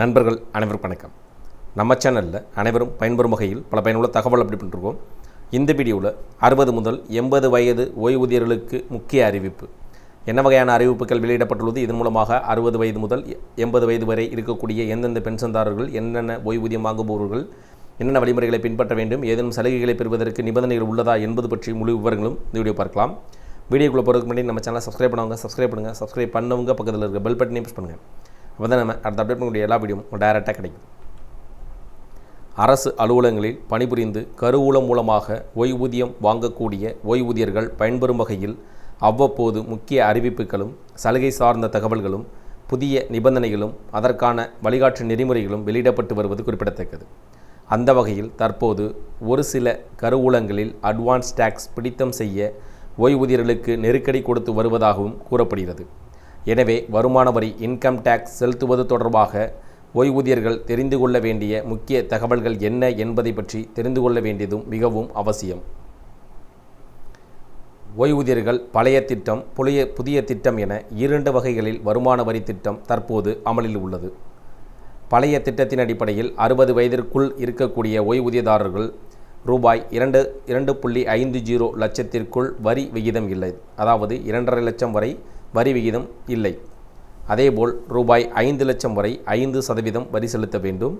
நண்பர்கள் அனைவருக்கும் வணக்கம். நம்ம சேனலில் அனைவரும் பயன்பெறும் வகையில் பல பயனுள்ள தகவல் அப்படி பண்ணிருக்கோம். இந்த வீடியோவில் அறுபது முதல் எண்பது வயது ஓய்வூதியர்களுக்கு முக்கிய அறிவிப்பு. என்ன வகையான அறிவிப்புகள் வெளியிடப்பட்டுள்ளது? இதன் மூலமாக அறுபது வயது முதல் எண்பது வயது வரை இருக்கக்கூடிய எந்தெந்த பென்ஷன்தாரர்கள் என்னென்ன ஓய்வூதியம் வாங்குபவர்கள் என்னென்ன வழிமுறைகளை பின்பற்ற வேண்டும் ஏதேனும் சலுகைகளை பெறுவதற்கு நிபந்தனைகள் உள்ளதா என்பது பற்றி முழு விவரங்களும் இந்த வீடியோ பார்க்கலாம். வீடியோக்குள்ளே போகிறதுக்கு முன்னாடி நம்ம சேனலை சப்ஸ்கிரைப் பண்ணுவாங்க சப்ஸ்கிரைப் பண்ணுங்கள் சப்ஸ்கிரைப் பண்ணவங்க பக்கத்தில் இருக்க பெல் பட்டனையும் ப்ரெஸ் பண்ணுங்கள் அப்போ தான் நம்ம அடுத்த அப்டேட் பண்ணக்கூடிய எல்லா வீடியோ டைரெக்டாக கிடைக்கும். அரசு அலுவலகங்களில் பணிபுரிந்து கருவூலம் மூலமாக ஓய்வூதியம் வாங்கக்கூடிய ஓய்வூதியர்கள் பயன்பெறும் வகையில் அவ்வப்போது முக்கிய அறிவிப்புகளும் சலுகை சார்ந்த தகவல்களும் புதிய நிபந்தனைகளும் அதற்கான வழிகாட்டு நெறிமுறைகளும் வெளியிடப்பட்டு வருவது குறிப்பிடத்தக்கது. அந்த வகையில் தற்போது ஒரு சில கருவூலங்களில் அட்வான்ஸ் டேக்ஸ் பிடித்தம் செய்ய ஓய்வூதியர்களுக்கு நெருக்கடி கொடுத்து வருவதாகவும் கூறப்படுகிறது. எனவே வருமான வரி இன்கம் டேக்ஸ் செலுத்துவது தொடர்பாக ஓய்வூதியர்கள் தெரிந்து கொள்ள வேண்டிய முக்கிய தகவல்கள் என்ன என்பதை பற்றி தெரிந்து கொள்ள வேண்டியதும் மிகவும் அவசியம். ஓய்வூதியர்கள் பழைய திட்டம் புதிய புதிய திட்டம் என இரண்டு வகைகளில் வருமான வரி திட்டம் தற்போது அமலில் உள்ளது. பழைய திட்டத்தின் அடிப்படையில் அறுபது வயதிற்குள் இருக்கக்கூடிய ஓய்வூதியதாரர்கள் ரூபாய் இரண்டு இரண்டு புள்ளி ஐந்து ஜீரோ லட்சத்திற்குள் வரி விகிதம் இல்லை. அதாவது இரண்டரை லட்சம் வரை வரி விகிதம் இல்லை. அதேபோல் ரூபாய் ஐந்து லட்சம் வரை ஐந்து சதவீதம் வரி செலுத்த வேண்டும்.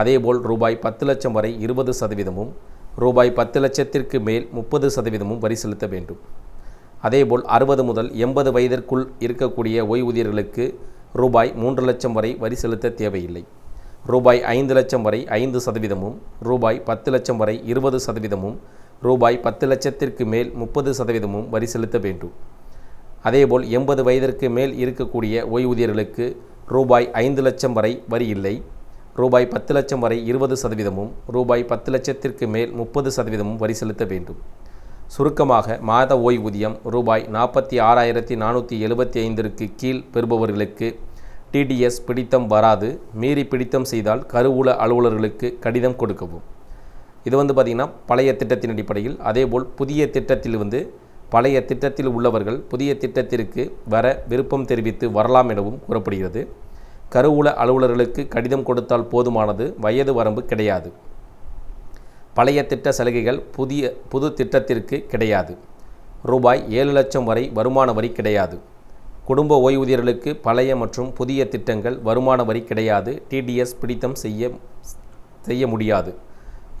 அதேபோல் ரூபாய் பத்து லட்சம் வரை இருபது சதவீதமும் ரூபாய் பத்து லட்சத்திற்கு மேல் முப்பது சதவீதமும் வரி செலுத்த வேண்டும். அதேபோல் அறுபது முதல் எண்பது வயதிற்குள் இருக்கக்கூடிய ஓய்வூதியர்களுக்கு ரூபாய் மூன்று லட்சம் வரை வரி செலுத்த தேவையில்லை. ரூபாய் ஐந்து லட்சம் வரை ஐந்து சதவீதமும் ரூபாய் பத்து லட்சம் வரை இருபது சதவீதமும் ரூபாய் பத்து லட்சத்திற்கு மேல் முப்பது சதவீதமும் வரி செலுத்த வேண்டும். அதேபோல் எண்பது வயதிற்கு மேல் இருக்கக்கூடிய ஓய்வூதியர்களுக்கு ரூபாய் ஐந்து லட்சம் வரை வரி இல்லை. ரூபாய் பத்து லட்சம் வரை இருபது சதவீதமும் ரூபாய் பத்து லட்சத்திற்கு மேல் முப்பது சதவீதமும் வரி செலுத்த வேண்டும். சுருக்கமாக மாத ஓய்வூதியம் ரூபாய் நாற்பத்தி ஆறாயிரத்தி நானூற்றி எழுபத்தி ஐந்திற்கு கீழ் பெறுபவர்களுக்கு டிடிஎஸ் பிடித்தம் வராது. மீறி பிடித்தம் செய்தால் கருவூல அலுவலர்களுக்கு கடிதம் கொடுக்கவும். இது வந்து பார்த்திங்கன்னா பழைய திட்டத்தின் அடிப்படையில். அதேபோல் புதிய திட்டத்தில் வந்து பழைய திட்டத்தில் உள்ளவர்கள் புதிய திட்டத்திற்கு வர விருப்பம் தெரிவித்து வரலாம் எனவும் கூறப்படுகிறது. கருவூல அலுவலர்களுக்கு கடிதம் கொடுத்தால் போதுமானது வயது வரம்பு கிடையாது. பழைய திட்ட சலுகைகள் புதிய புது திட்டத்திற்கு கிடையாது. ரூபாய் ஏழு லட்சம் வரை வருமான வரி கிடையாது. குடும்ப ஓய்வூதியர்களுக்கு பழைய மற்றும் புதிய திட்டங்கள் வருமான வரி கிடையாது. டிடிஎஸ் பிடித்தம் செய்ய செய்ய முடியாது.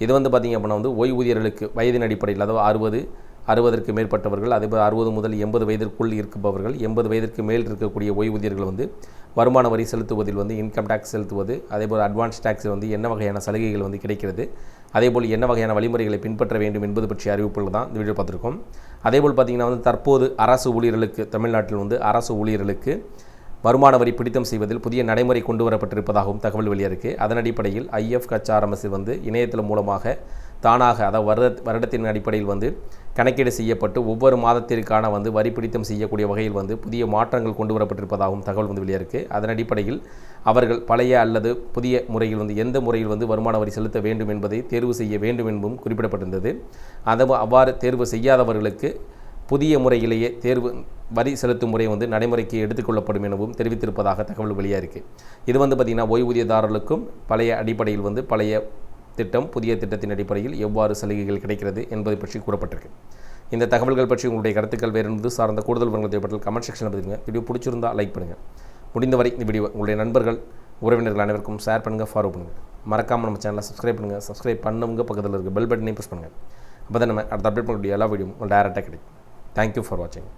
இது வந்து பார்த்திங்க அப்படின்னா வந்து ஓய்வூதியர்களுக்கு வயதின் அடிப்படையில் அதாவது அறுபது அறுபதற்கு மேற்பட்டவர்கள் அதேபோல் அறுபது முதல் எண்பது வயதிற்குள் இருப்பவர்கள் எண்பது வயதிற்கு மேல் இருக்கக்கூடிய ஓய்வூதியர்கள் வந்து வருமான வரி செலுத்துவதில் வந்து இன்கம் டேக்ஸ் செலுத்துவது அதேபோல் அட்வான்ஸ் டேக்ஸில் வந்து என்ன வகையான சலுகைகள் வந்து கிடைக்கிறது அதேபோல் என்ன வகையான வழிமுறைகளை பின்பற்ற வேண்டும் என்பது பற்றிய அறிவிப்புகள் தான் இந்த வீடியோ பார்த்துருக்கோம். அதேபோல் பார்த்திங்கன்னா வந்து தற்போது அரசு ஊழியர்களுக்கு தமிழ்நாட்டில் வந்து அரசு ஊழியர்களுக்கு வருமான வரி பிடித்தம் செய்வதில் புதிய நடைமுறை கொண்டு வரப்பட்டிருப்பதாகவும் தகவல் வெளியிருக்கு அதன் அடிப்படையில் ஐஎஃப் கச்சாரமசு வந்து இணையத்தில் மூலமாக தானாக அதாவது வருட வருடத்தின் அடிப்படையில் வந்து கணக்கீடு செய்யப்பட்டு ஒவ்வொரு மாதத்திற்கான வந்து வரி பிடித்தம் செய்யக்கூடிய வகையில் வந்து புதிய மாற்றங்கள் கொண்டு வரப்பட்டிருப்பதாகவும் தகவல் வந்து வெளியிருக்கு அதன் அடிப்படையில் அவர்கள் பழைய அல்லது புதிய முறையில் வந்து எந்த முறையில் வந்து வருமான வரி செலுத்த வேண்டும் என்பதை தேர்வு செய்ய வேண்டும் என்பதும் குறிப்பிடப்பட்டிருந்தது. அதை அவ்வாறு தேர்வு செய்யாதவர்களுக்கு புதிய முறையிலேயே தேர்வு வரி செலுத்தும் முறை வந்து நடைமுறைக்கு எடுத்துக்கொள்ளப்படும் எனவும் தெரிவித்திருப்பதாக தகவல் வெளியாக இருக்குது இது வந்து பார்த்திங்கன்னா ஓய்வூதியதாரர்களுக்கும் பழைய அடிப்படையில் வந்து பழைய திட்டம் புதிய திட்டத்தின் அடிப்படையில் எவ்வாறு சலுகைகள் கிடைக்கிறது என்பதை பற்றி கூறப்பட்டிருக்கு. இந்த தகவல்கள் பற்றி உங்களுடைய கருத்துக்கள் வேறு என்பது சார்ந்த கூடுதல் விவரங்கள் தேவைப்பட்டால் கமெண்ட் செக்ஷனில் பதிவுங்க வீடியோ பிடிச்சிருந்தால் லைக் பண்ணுங்கள் முடிந்தவரை இந்த வீடியோ உங்களுடைய நண்பர்கள் உறவினர்கள் அனைவருக்கும் ஷேர் பண்ணுங்கள் ஃபாலோ பண்ணுங்கள் மறக்காமல் நம்ம சேனலை சப்ஸ்கிரைப் பண்ணுங்கள் சப்ஸ்கிரைப் பண்ணவங்க பக்கத்தில் இருக்க பெல் பட்டனையும் ப்ரெஸ் பண்ணுங்கள் அப்போ தான் நம்ம அடுத்த அப்டேட் பண்ணக்கூடிய எல்லா வீடியோ உங்களுக்கு டேரெக்டாக கிடைக்கும். தேங்க்யூ ஃபார் வாட்சிங்